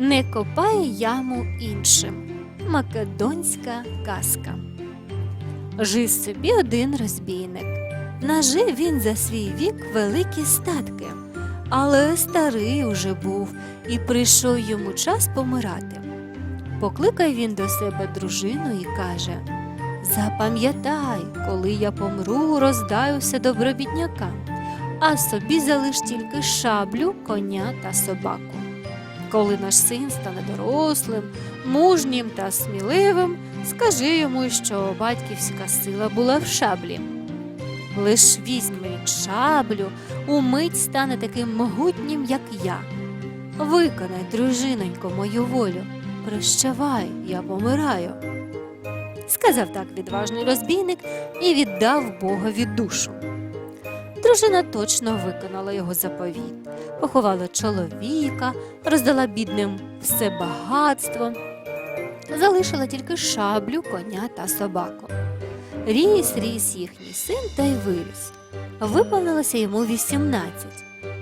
Не копай яму іншим. Македонська казка. Жив собі один розбійник. Нажив він за свій вік великі статки, але старий уже був, і прийшов йому час помирати. Покликав він до себе дружину і каже: Запам'ятай, коли я помру, роздай усе добробіднякам, а собі залиш тільки шаблю, коня та собаку. Коли наш син стане дорослим, мужнім та сміливим, скажи йому, що батьківська сила була в шаблі. Лиш візьме він шаблю, умить стане таким могутнім, як я. Виконай, дружинонько, мою волю. Прощавай, я помираю. Сказав так відважний розбійник і віддав Богові душу. Дружина точно виконала його заповіт, поховала чоловіка, роздала бідним все багатство, залишила тільки шаблю, коня та собаку. Ріс, ріс їхній син та й виріс. Виповнилося йому 18.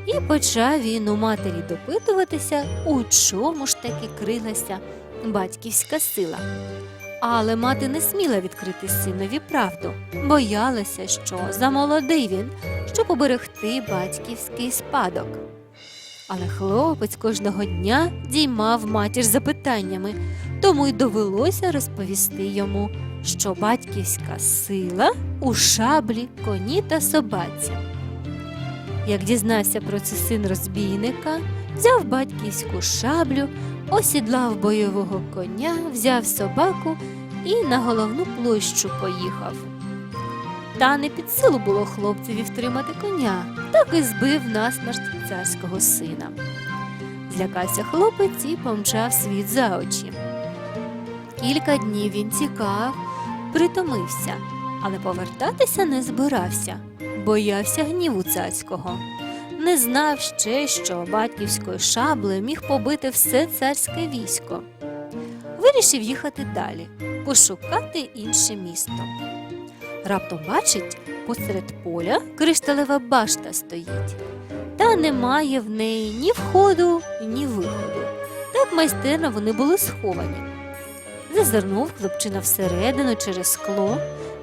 І почав він у матері допитуватися, у чому ж таки крилася батьківська сила. Але мати не сміла відкрити синові правду, боялася, що замолодий він, щоб уберегти батьківський спадок. Але хлопець кожного дня діймав матір запитаннями, тому й довелося розповісти йому, що батьківська сила у шаблі, коні та собаці. Як дізнався про це син розбійника, взяв батьківську шаблю, осідлав бойового коня, взяв собаку і на головну площу поїхав. Та не під силу було хлопцеві втримати коня, так і збив насмерть царського сина. Злякався хлопець і помчав світ за очі. Кілька днів він тікав, притомився, але повертатися не збирався, боявся гніву царського. Не знав ще, що батьківською шаблею міг побити все царське військо. Вирішив їхати далі, пошукати інше місто. Раптом бачить, посеред поля кришталева башта стоїть, та немає в неї ні входу, ні виходу. Так майстерно вони були сховані. Зазирнув хлопчина всередину через скло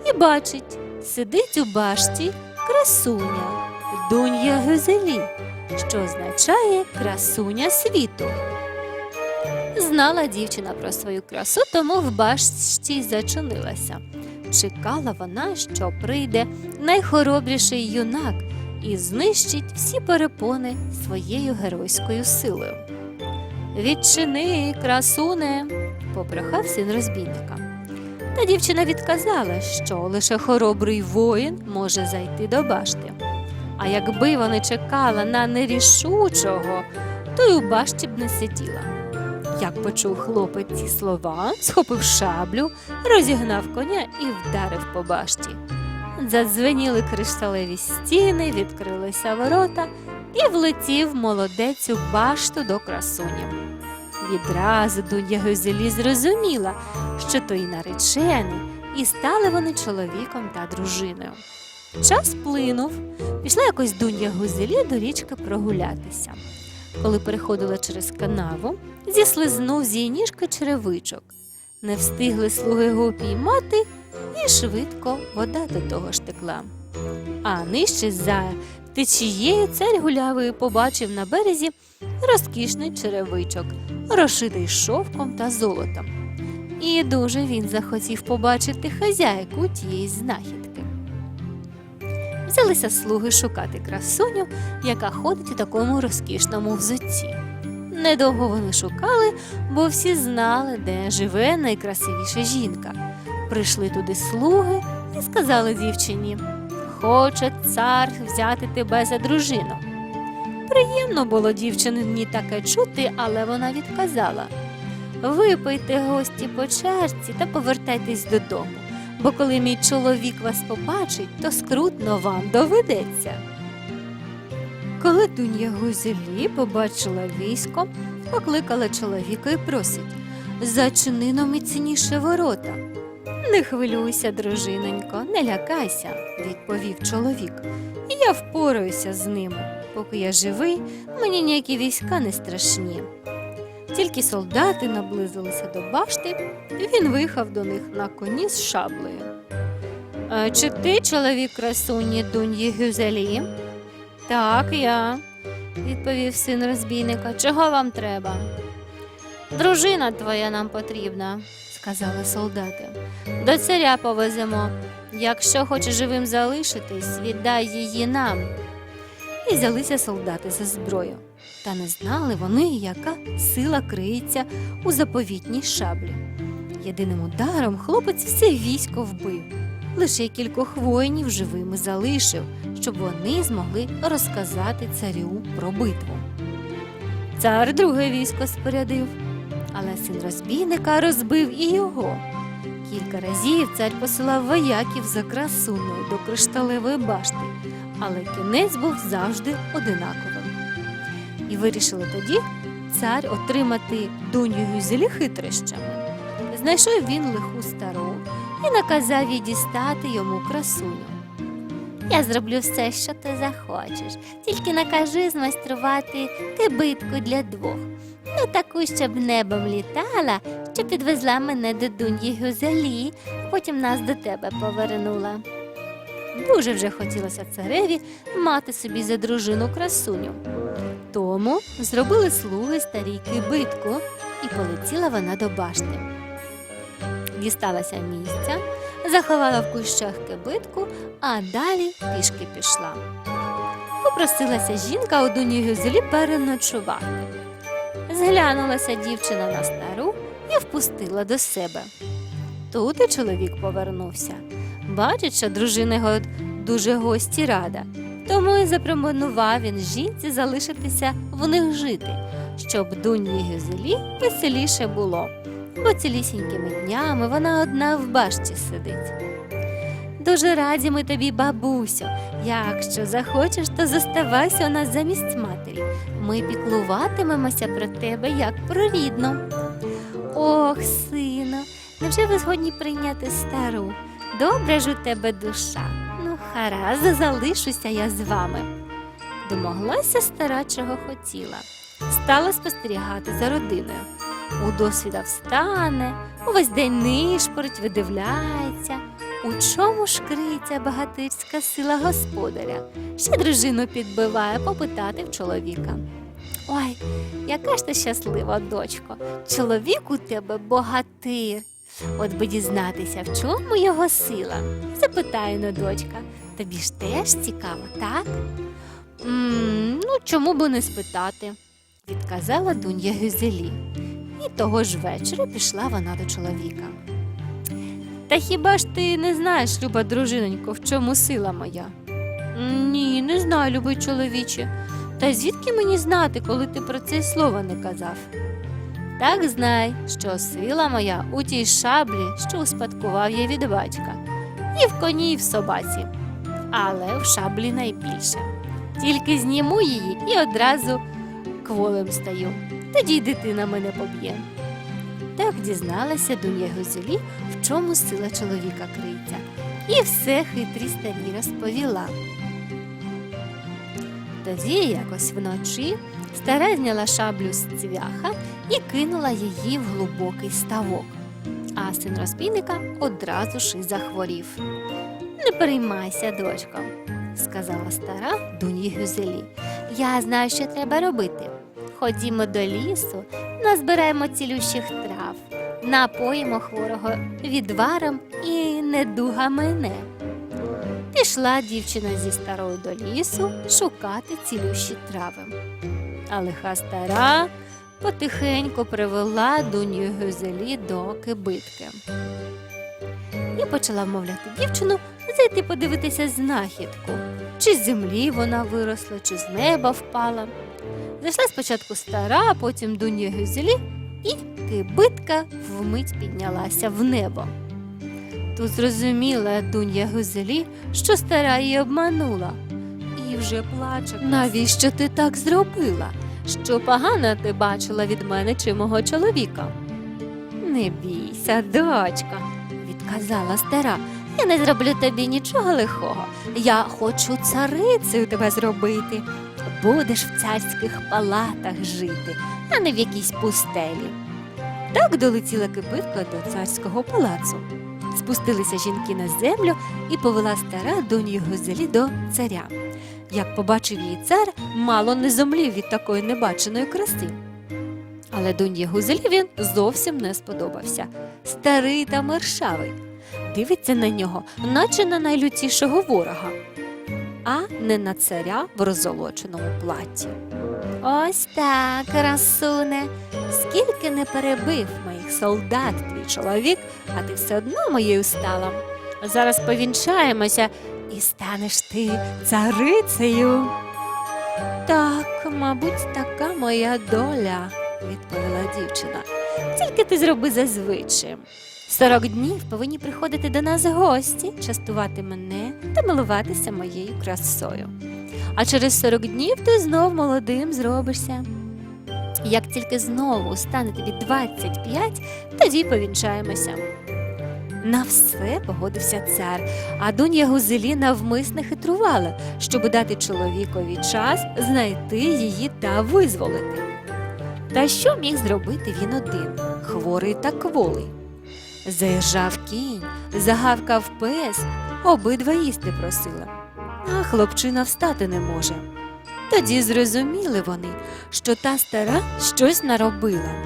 і бачить, сидить у башті красуня, дунья Гюзелі, що означає красуня світу. Знала дівчина про свою красу, тому в башті зачинилася. Чекала вона, що прийде найхоробріший юнак і знищить всі перепони своєю геройською силою. Відчини, красуне, попрохав син розбійника. Та дівчина відказала, що лише хоробрий воїн може зайти до башти. А якби вони чекала на нерішучого, то й у башті б не сиділа. Як почув хлопець ці слова, схопив шаблю, розігнав коня і вдарив по башті. Задзвеніли кришталеві стіни, відкрилися ворота і влетів молодець у башту до красуні. Відразу Дунья Гюзелі зрозуміла, що той наречений, і стали вони чоловіком та дружиною. Час плинув, пішла якось Дунья Гузелі до річки прогулятися. Коли переходила через канаву, зіслизнув з її ніжки черевичок. Не встигли слуги його упіймати, і швидко вода до того ж текла. А нижче за течією цар гулявий побачив на березі розкішний черевичок, розшитий шовком та золотом. І дуже він захотів побачити хазяйку тієї знахідки. Взялися слуги шукати красуню, яка ходить у такому розкішному взутті. Недовго вони шукали, бо всі знали, де живе найкрасивіша жінка. Прийшли туди слуги і сказали дівчині: Хоче цар взяти тебе за дружину. Приємно було дівчині таке чути, але вона відказала: Випийте гості по черці та повертайтесь додому, бо коли мій чоловік вас побачить, то скрутно вам доведеться. Коли Дунья Гузелі побачила військо, покликала чоловіка і просить зачини нам міцніше ворота. Не хвилюйся, дружинонько, не лякайся, відповів чоловік. Я впораюся з ними. Поки я живий, мені ніякі війська не страшні. Тільки солдати наблизилися до башти, він виїхав до них на коні з шаблею. «Е, Чи ти чоловік красуні Дуньї Гюзелі? Так, я, відповів син розбійника. Чого вам треба? Дружина твоя нам потрібна, сказали солдати. До царя повеземо. Якщо хочеш живим залишитись, віддай її нам. І взялися солдати за зброю. Та не знали вони, яка сила криється у заповітній шаблі. Єдиним ударом хлопець все військо вбив. Лише кількох воїнів живими залишив, щоб вони змогли розказати царю про битву. Цар друге військо спорядив, але син розбійника розбив і його. Кілька разів цар посилав вояків за красуною до кришталевої башти, але кінець був завжди одинаковим. І вирішили тоді цар отримати доню Гюзелі хитрощами. Знайшов він лиху стару і наказав їй дістати йому красуню. Я зроблю все, що ти захочеш, тільки накажи змайструвати кибитку для двох. Не таку, щоб небом літала, що підвезла мене до Дуньї Гюзелі, потім нас до тебе повернула. Дуже вже хотілося цареві мати собі за дружину красуню. Тому зробили слуги старій кибитку, і полетіла вона до башти. Дісталася місця, заховала в кущах кибитку, а далі пішки пішла. Попросилася жінка у Дуні Гюзелі переночувати. Зглянулася дівчина на стару і впустила до себе. Тут і чоловік повернувся. Бачить, що дружина його дуже гості рада, тому і запропонував він жінці залишитися в них жити, щоб Дуньї Гюзелі веселіше було, бо цілісінькими днями вона одна в башті сидить. Дуже раді ми тобі, бабусю. Якщо захочеш, то зоставайся у нас замість матері. Ми піклуватимемося про тебе як про рідну. Ох, сину, невже ви згодні прийняти стару? Добре ж у тебе душа. Ну, гаразд, залишуся я з вами. Домоглася стара, чого хотіла. Стала спостерігати за родиною. У досвіда встане, увесь день нишпорить, видивляється. У чому ж криється багатирська сила господаря? Ще дружину підбиває попитати в чоловіка. Ой, яка ж ти щаслива, дочко. Чоловік у тебе богатир. От би дізнатися, в чому його сила. Запитає на дочка. Тобі ж теж цікаво, так? м ну, чому би не спитати, відказала Дунья Гюзелі. І того ж вечора пішла вона до чоловіка. Та хіба ж ти не знаєш, люба дружинонько, в чому сила моя? Ні, не знаю, любий чоловіче. Та звідки мені знати, коли ти про це слова не казав? Так знай, що сила моя у тій шаблі, що успадкував я від батька, і в коні, і в собаці, але в шаблі найбільше. Тільки зніму її і одразу кволем стаю. Тоді й дитина мене поб'є. Так дізналася Дуня Гузелі, в чому сила чоловіка криється, і все хитрі старі розповіла. Тоді якось вночі стара зняла шаблю з цвяха і кинула її в глибокий ставок. А син розбійника одразу ж і захворів. Не переймайся, дочко, сказала стара Дуні Гюзелі. Я знаю, що треба робити. Ходімо до лісу, назбираємо цілющих трав, напоїмо хворого відваром і недуга мене. Пішла дівчина зі старою до лісу шукати цілющі трави. А лиха стара потихеньку привела Дуню Гюзелі до кибитки. І почала вмовляти дівчину зайти подивитися знахідку, чи з землі вона виросла, чи з неба впала. Зайшла спочатку стара, а потім Дуня Гюзелі, і кибитка вмить піднялася в небо. Тут зрозуміла Дуня Гюзелі, що стара її обманула. І вже плаче. Навіщо ти так зробила? Що погано ти бачила від мене чи мого чоловіка? Не бійся, дочка, відказала стара. Я не зроблю тобі нічого лихого. Я хочу царицею тебе зробити. Будеш в царських палатах жити, а не в якійсь пустелі. Так долетіла кипитка до царського палацу. Спустилися жінки на землю і повела стара доню Гузелі до царя. Як побачив її цар, мало не зомлів від такої небаченої краси. Але доньї Гузелі він зовсім не сподобався. Старий та мершавий. Дивиться на нього, наче на найлютішого ворога, а не на царя в розолоченому платі. Ось так, красуне, скільки не перебив моїх солдат твій чоловік, а ти все одно моєю стала. Зараз повінчаємося і станеш ти царицею. Так, мабуть, така моя доля, відповіла дівчина. Тільки ти зроби зазвичай. 40 днів повинні приходити до нас гості, частувати мене та милуватися моєю красою. А через 40 днів ти знов молодим зробишся. Як тільки знову стане тобі 25, тоді повінчаємося. На все погодився цар, а донья Гузелі навмисне хитрувала, щоб дати чоловікові час знайти її та визволити. Та що міг зробити він один хворий та кволий? Заїжджав кінь, загавкав пес, обидва їсти просили, а хлопчина встати не може. Тоді зрозуміли вони, що та стара щось наробила.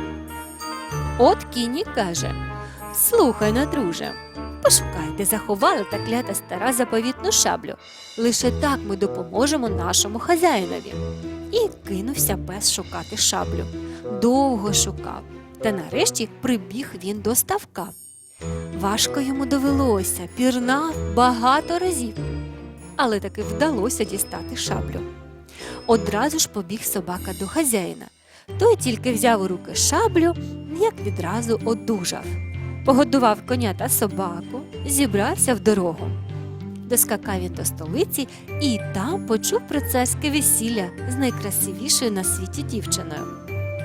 От кінь і каже Слухай но, друже, пошукай, де заховала та клята стара заповітну шаблю. Лише так ми допоможемо нашому хазяїнові. І кинувся пес шукати шаблю. Довго шукав, та нарешті прибіг він до ставка. Важко йому довелося, пірнав багато разів, але таки вдалося дістати шаблю. Одразу ж побіг собака до хазяїна. Той тільки взяв у руки шаблю, як відразу одужав. Погодував коня та собаку, зібрався в дорогу. Доскакав він до столиці і там почув про царське весілля з найкрасивішою на світі дівчиною.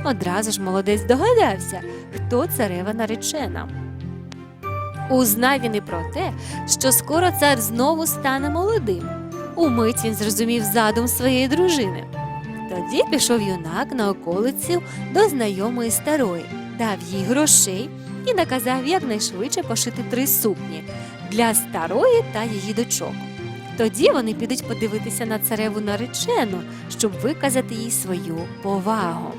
Одразу ж молодець догадався, хто царева наречена. Узнав він і про те, що скоро цар знову стане молодим. Умить він зрозумів задум своєї дружини. Тоді пішов юнак на околицю до знайомої старої, дав їй грошей і наказав якнайшвидше пошити три сукні для старої та її дочок. Тоді вони підуть подивитися на цареву наречену, щоб виказати їй свою повагу.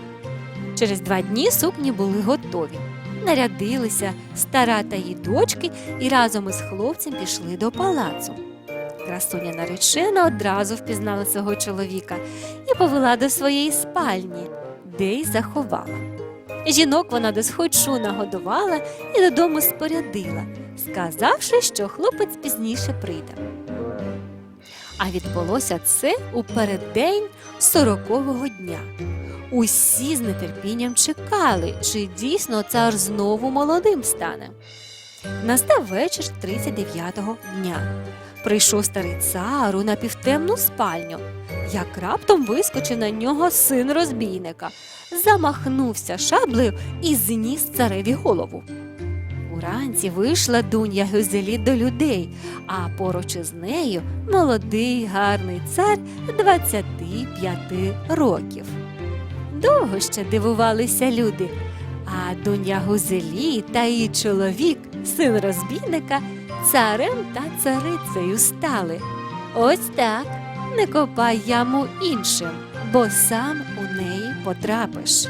Через два дні сукні були готові. Нарядилися стара та її дочки і разом із хлопцем пішли до палацу. Красуня наречена одразу впізнала свого чоловіка і повела до своєї спальні, де й заховала. Жінок вона досхочу нагодувала і додому спорядила, сказавши, що хлопець пізніше прийде. А відбулося це у переддень сорокового дня. Усі з нетерпінням чекали, чи дійсно цар знову молодим стане. Настав вечір 39-го дня. Прийшов старий цар у напівтемну спальню, як раптом вискочив на нього син розбійника, замахнувся шаблею і зніс цареві голову. Уранці вийшла дунья Гюзелі до людей, а поруч із нею молодий гарний цар 25 років. Довго ще дивувалися люди, а доня Гузелі та її чоловік, син розбійника, царем та царицею стали. Ось так не копай яму іншим, бо сам у неї потрапиш.